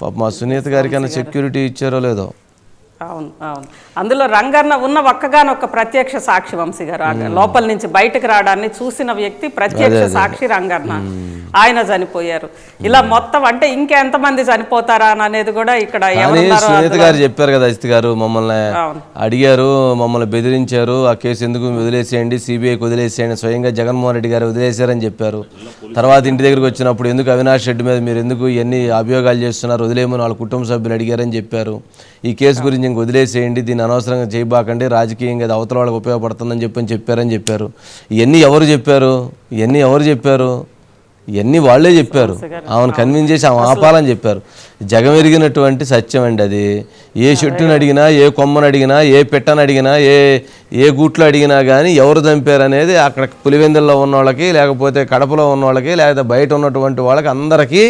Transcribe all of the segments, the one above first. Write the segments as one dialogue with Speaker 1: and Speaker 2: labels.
Speaker 1: పాప మా సునీత గారికి అన్న సెక్యూరిటీ ఇచ్చారో లేదో.
Speaker 2: అవును అవును. అందులో రంగన్న ఉన్న ఒక్కగానొక్క ప్రత్యక్ష సాక్షి వంశీ గారు లోపల నుంచి బయటకు రావడాన్ని చూసిన వ్యక్తి ప్రత్యక్ష సాక్షి రంగన్న. ఆయన చనిపోయారు. ఇలా మొత్తం అంటే ఇంకెంతమంది చనిపోతారా అని అనేది కూడా ఇక్కడ
Speaker 1: సునీత గారు చెప్పారు కదా అజిత్ గారు మమ్మల్ని. అడిగారు మమ్మల్ని బెదిరించారు ఆ కేసు ఎందుకు వదిలేసేయండి సిబిఐకి వదిలేసేయండి స్వయంగా జగన్మోహన్ రెడ్డి గారు వదిలేశారని చెప్పారు. తర్వాత ఇంటి దగ్గరికి వచ్చినప్పుడు ఎందుకు అవినాష్ రెడ్డి మీద మీరు ఎందుకు ఎన్ని అభియోగాలు చేస్తున్నారు వదిలేయమని వాళ్ళ కుటుంబ సభ్యులు అడిగారని చెప్పారు. ఈ కేసు గురించి ఇంక వదిలేసేయండి దీన్ని అనవసరంగా చేయబాకండి రాజకీయంగా అది అవతల వాళ్ళకి ఉపయోగపడుతుందని చెప్పని చెప్పారని చెప్పారు. ఇవన్నీ ఎవరు చెప్పారు? ఇవన్నీ ఎవరు చెప్పారు? ఇవన్నీ వాళ్ళే చెప్పారు. ఆమెను కన్విన్స్ చేసి ఆమె ఆపాలని చెప్పారు. జగమెరిగినటువంటి సత్యం అండి అది. ఏ చెట్టుని అడిగినా ఏ కొమ్మను అడిగినా ఏ పెట్టని అడిగినా ఏ ఏ గూట్లో అడిగినా కానీ ఎవరు చంపారు అనేది అక్కడ పులివెందుల్లో ఉన్న వాళ్ళకి లేకపోతే కడపలో ఉన్న వాళ్ళకి లేకపోతే బయట ఉన్నటువంటి వాళ్ళకి అందరికీ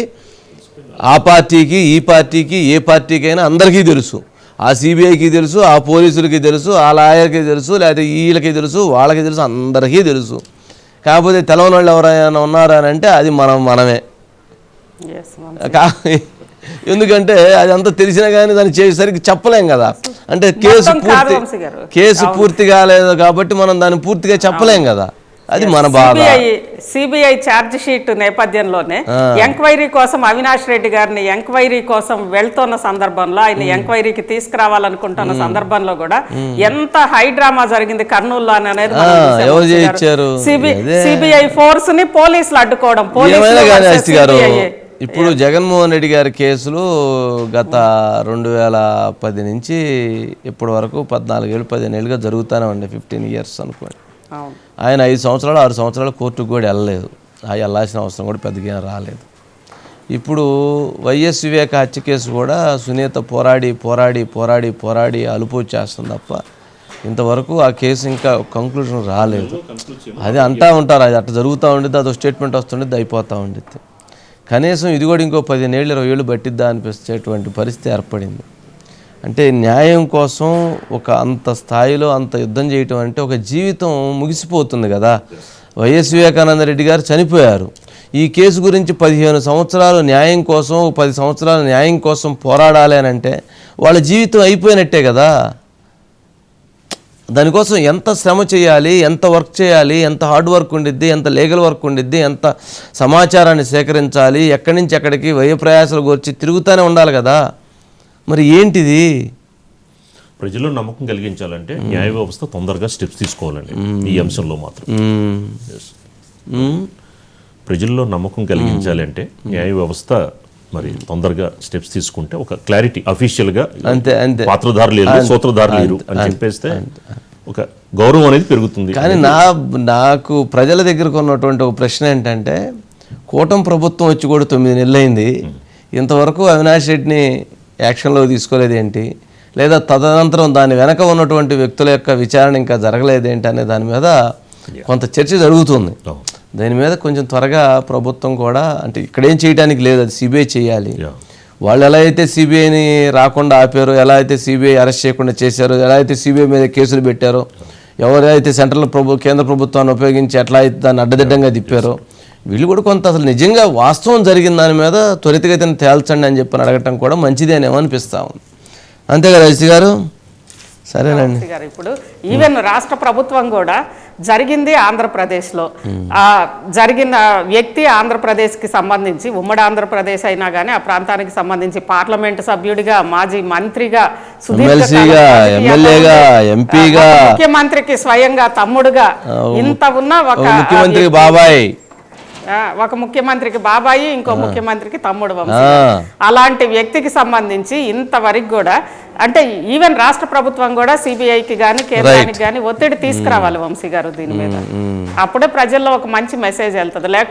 Speaker 1: ఆ పార్టీకి ఈ పార్టీకి ఏ పార్టీకైనా అందరికీ తెలుసు. ఆ సిబిఐకి తెలుసు ఆ పోలీసులకి తెలుసు ఆ లాయర్కి తెలుసు లేకపోతే వీళ్ళకి తెలుసు వాళ్ళకి తెలుసు అందరికీ తెలుసు. కాకపోతే తెలవని వాళ్ళు ఎవరైనా ఉన్నారా అని అంటే అది మనం మనమే.
Speaker 2: Yes, ma'am.
Speaker 1: కా ఎందుకంటే అది అంతా తెలిసినా కానీ దాన్ని చేసేసరికి చెప్పలేం కదా. అంటే కేసు పూర్తి. కేసు పూర్తి కాలేదు కాబట్టి మనం దాన్ని పూర్తిగా చెప్పలేం కదా. అది మన బాధ.
Speaker 2: సిబిఐ ఛార్జ్ షీట్ నేపథ్యంలోనే ఎంక్వైరీ కోసం అవినాష్ రెడ్డి గారిని ఎంక్వైరీ కోసం వెళ్తున్న సందర్భంలో ఆయన ఎంక్వైరీకి తీసుకురావాలనుకుంటున్న సందర్భంలో కూడా ఎంత హై డ్రామా జరిగింది కర్నూలులో అని అనేది. సిబిఐ ఫోర్స్ని పోలీసులు అడ్డుకోవడం పోలీసులు.
Speaker 1: ఇప్పుడు జగన్మోహన్ రెడ్డి గారి కేసులు గత రెండు వేల పది నుంచి ఇప్పటి వరకు పద్నాలుగేళ్ళు పదిహేను ఏళ్ళుగా జరుగుతూనే ఉండే ఫిఫ్టీన్ ఇయర్స్ అనుకోండి. ఆయన ఐదు సంవత్సరాలు ఆరు సంవత్సరాలు కోర్టుకు కూడా వెళ్ళలేదు. ఆ వెళ్ళాల్సిన అవసరం కూడా పెద్దగా రాలేదు. ఇప్పుడు వైఎస్ వివేక హత్య కేసు కూడా సునీత పోరాడి పోరాడి పోరాడి పోరాడి అలుపు చేస్తుంది తప్ప ఇంతవరకు ఆ కేసు ఇంకా కంక్లూజన్ రాలేదు. అది అంటా ఉంటారు అది అట్లా జరుగుతూ ఉండిద్ది అదొక స్టేట్మెంట్ వస్తుండిద్ది అయిపోతూ ఉండిద్ది. కనీసం ఇది కూడా ఇంకో పదిహేను ఏళ్ళు ఇరవై ఏళ్ళు పట్టిద్దా అనిపించేటువంటి పరిస్థితి ఏర్పడింది. అంటే న్యాయం కోసం ఒక అంత స్థాయిలో అంత యుద్ధం చేయటం అంటే ఒక జీవితం ముగిసిపోతుంది కదా. వైఎస్ వివేకానంద రెడ్డి గారు చనిపోయారు. ఈ కేసు గురించి పదిహేను సంవత్సరాలు న్యాయం కోసం పది సంవత్సరాలు న్యాయం కోసం పోరాడాలి అని అంటే వాళ్ళ జీవితం అయిపోయినట్టే కదా. దానికోసం ఎంత శ్రమ చేయాలి ఎంత వర్క్ చేయాలి ఎంత హార్డ్ వర్క్ ఉండిద్ది ఎంత లీగల్ వర్క్ ఉండిద్ది ఎంత సమాచారాన్ని సేకరించాలి ఎక్కడి నుంచి ఎక్కడికి వ్యయ ప్రయాసాలు గురించి తిరుగుతూనే ఉండాలి కదా. మరి ఏంటిది?
Speaker 3: ప్రజల్లో నమ్మకం కలిగించాలంటే న్యాయ వ్యవస్థ తొందరగా స్టెప్స్ తీసుకోవాలండి. ఈ అంశంలో మాత్రం. ప్రజల్లో నమ్మకం కలిగించాలంటే న్యాయ వ్యవస్థ మరి తొందరగా స్టెప్స్ తీసుకుంటే ఒక క్లారిటీ అఫీషియల్గా
Speaker 1: అంతే అంతే.
Speaker 3: పాత్రధారులు లేరు సూత్రధారులు లేరు అని చెప్పేస్తే ఒక గౌరవం అనేది పెరుగుతుంది.
Speaker 1: కానీ నా నాకు ప్రజల దగ్గరకు ఉన్నటువంటి ఒక ప్రశ్న ఏంటంటే కూటమి ప్రభుత్వం వచ్చి కూడా తొమ్మిది నెలలు అయింది ఇంతవరకు అవినాష్ రెడ్డిని యాక్షన్లో తీసుకోలేదు ఏంటి లేదా తదనంతరం దాని వెనక ఉన్నటువంటి వ్యక్తుల యొక్క విచారణ ఇంకా జరగలేదేంటి అనే దాని మీద కొంత చర్చ జరుగుతుంది.
Speaker 3: అవును.
Speaker 1: దాని మీద కొంచెం త్వరగా ప్రభుత్వం కూడా అంటే ఇక్కడేం చేయడానికి లేదు అది సిబిఐ చేయాలి. వాళ్ళు ఎలా అయితే సిబిఐని రాకుండా ఆపారో ఎలా అయితే సిబిఐ అరెస్ట్ చేయకుండా చేశారో ఎలా అయితే సిబిఐ మీద కేసులు పెట్టారో ఎవరైతే సెంట్రల్ ప్రభు కేంద్ర ప్రభుత్వాన్ని ఉపయోగించి ఎట్లా అయితే దాన్ని అడ్డదిడ్డంగా తిప్పారో వీళ్ళు కూడా కొంత అసలు నిజంగా వాస్తవం జరిగిన దాని మీద త్వరితగతిన తేల్చండి అని చెప్పని అడగటం కూడా మంచిదేనేమో అనిపిస్తా ఉంది. అంతే కదా రజి గారు? సరేనండి.
Speaker 2: ఇప్పుడు ఈవెన్ రాష్ట్ర ప్రభుత్వం కూడా జరిగింది ఆంధ్రప్రదేశ్లో. ఆ జరిగిన వ్యక్తి ఆంధ్రప్రదేశ్కి సంబంధించి ఉమ్మడి ఆంధ్రప్రదేశ్ అయినా కానీ ఆ ప్రాంతానికి సంబంధించి పార్లమెంట్ సభ్యుడిగా మాజీ మంత్రిగా ముఖ్యమంత్రికి స్వయంగా తమ్ముడుగా ఇంత ఉన్న ఒక
Speaker 1: ముఖ్యమంత్రి బాబాయ్.
Speaker 2: ఒక ముఖ్యమంత్రికి బాబాయి ఇంకో ముఖ్యమంత్రికి తమ్ముడు వంశీ. అలాంటి వ్యక్తికి సంబంధించి ఇంతవరకు కూడా అంటే ఈవెన్ రాష్ట్ర ప్రభుత్వం కూడా సిబిఐకి కానీ కేంద్రానికి కానీ ఒత్తిడి తీసుకురావాలి వంశీ గారు దీని మీద. అప్పుడే ప్రజల్లో ఒక మంచి మెసేజ్ వెళ్తుంది. లేకపోతే